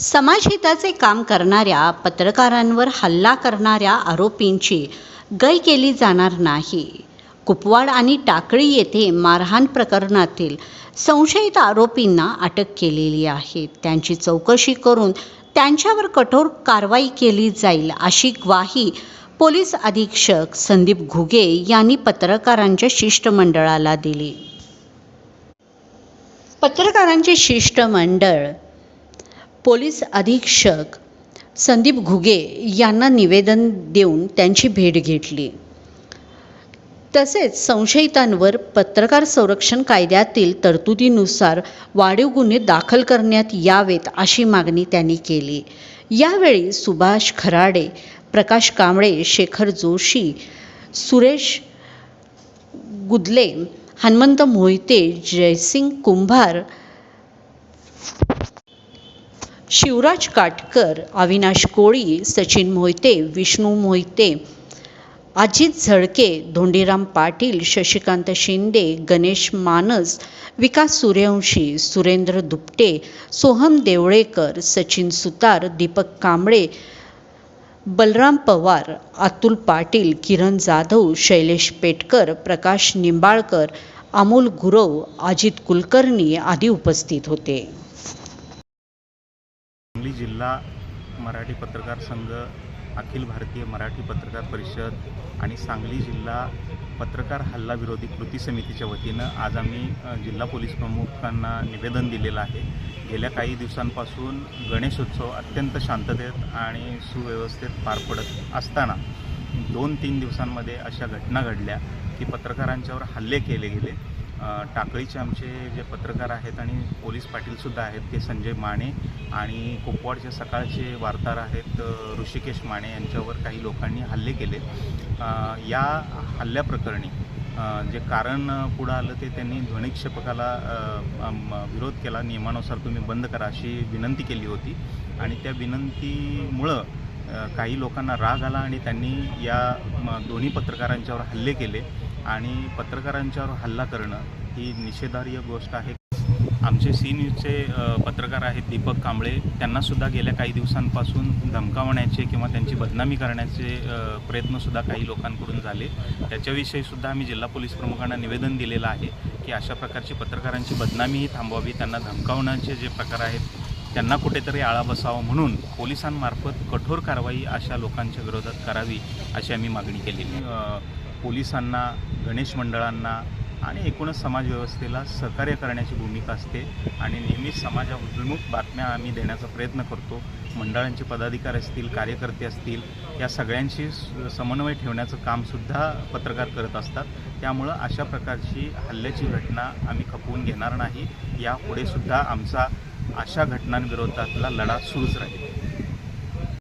समाजहिताचे काम करणाऱ्या पत्रकारांवर हल्ला करणाऱ्या आरोपींची गय केली जाणार नाही. कुपवाड आणि टाकळी येथे मारहाण प्रकरणातील संशयित आरोपींना अटक केलेली आहे. त्यांची चौकशी करून त्यांच्यावर कठोर कारवाई केली जाईल अशी ग्वाही पोलीस अधीक्षक संदीप घुगे यांनी पत्रकारांच्या शिष्टमंडळाला दिली. पत्रकारांचे शिष्टमंडळ पोलीस अधीक्षक संदीप घुगे यांना निवेदन देऊन त्यांची भेट घेतली. तसेच संशयितांवर पत्रकार संरक्षण कायद्यातील तरतुदीनुसार वाढीव गुन्हे दाखल करण्यात यावेत अशी मागणी त्यांनी केली. यावेळी सुभाष खराडे प्रकाश कांबळे शेखर जोशी सुरेश गुदले हनुमंत मोहिते जयसिंग कुंभार शिवराज काटकर अविनाश कोळी सचिन मोहिते विष्णू मोहिते अजित झळके धोंडीराम पाटील शशिकांत शिंदे गणेश मानस विकास सूर्यवंशी सुरेंद्र दुपटे सोहम देवळेकर सचिन सुतार दीपक कांबळे बलराम पवार अतुल पाटील किरण जाधव शैलेश पेटकर प्रकाश निंबाळकर अमोल गुरव अजित कुलकर्णी आदी उपस्थित होते. सांगली जिल्हा मराठी पत्रकार संघ अखिल भारतीय मराठी पत्रकार परिषद आणि सांगली जिल्हा पत्रकार हल्ला विरोधी कृती समितीच्या वतीनं आज आम्ही जिल्हा पोलीस प्रमुखांना निवेदन दिलेलं आहे. गेल्या काही दिवसांपासून गणेशोत्सव अत्यंत शांततेत आणि सुव्यवस्थेत पार पडत असताना दोन तीन दिवसांमध्ये अशा घटना घडल्या की पत्रकारांच्यावर हल्ले केले गेले. टाकळीचे आमचे जे पत्रकार आहेत आणि पोलीस पाटीलसुद्धा आहेत ते संजय माने आणि कुपवाडचे सकाळचे वार्ताहर आहेत ऋषिकेश माने यांच्यावर काही लोकांनी हल्ले केले. या हल्ल्याप्रकरणी जे कारण पुढं आलं ते त्यांनी ध्वनिक्षेपकाला विरोध केला. नियमानुसार तुम्ही बंद करा अशी विनंती केली होती. आणि त्या विनंतीमुळं काही लोकांना राग आला आणि त्यांनी या म, दोन्ही पत्रकारांच्यावर हल्ले केले. आणि पत्रकारांच्यावर हल्ला करणं ही निषेधार्ह गोष्ट आहे. आमचे सी न्यूजचे पत्रकार आहेत दीपक कांबळे. त्यांनासुद्धा गेल्या काही दिवसांपासून धमकावण्याचे किंवा त्यांची बदनामी करण्याचे प्रयत्नसुद्धा काही लोकांकडून झाले. त्याच्याविषयीसुद्धा आम्ही जिल्हा पोलीस प्रमुखांना निवेदन दिलेलं आहे की अशा प्रकारची पत्रकारांची बदनामीही थांबवावी त्यांना धमकावण्याचे जे प्रकार आहेत त्यांना कुठेतरी आळा बसावा म्हणून पोलिसांमार्फत कठोर कारवाई अशा लोकांच्या विरोधात करावी अशी आम्ही मागणी केलेली पोलिसांना गणेश मंडळांना आणि एकूणच समाजव्यवस्थेला सहकार्य करण्याची भूमिका असते आणि नेहमीच समाजाभिमुख बातम्या आम्ही देण्याचा प्रयत्न करतो. मंडळांचे पदाधिकारी असतील कार्यकर्ते असतील या सगळ्यांशी स- समन्वय ठेवण्याचं कामसुद्धा पत्रकार करत असतात. त्यामुळं अशा प्रकारची हल्ल्याची घटना आम्ही खपवून घेणार नाही. यापुढे सुद्धा आमचा अशा घटनांविरोधातला लढा सुरूच राहील.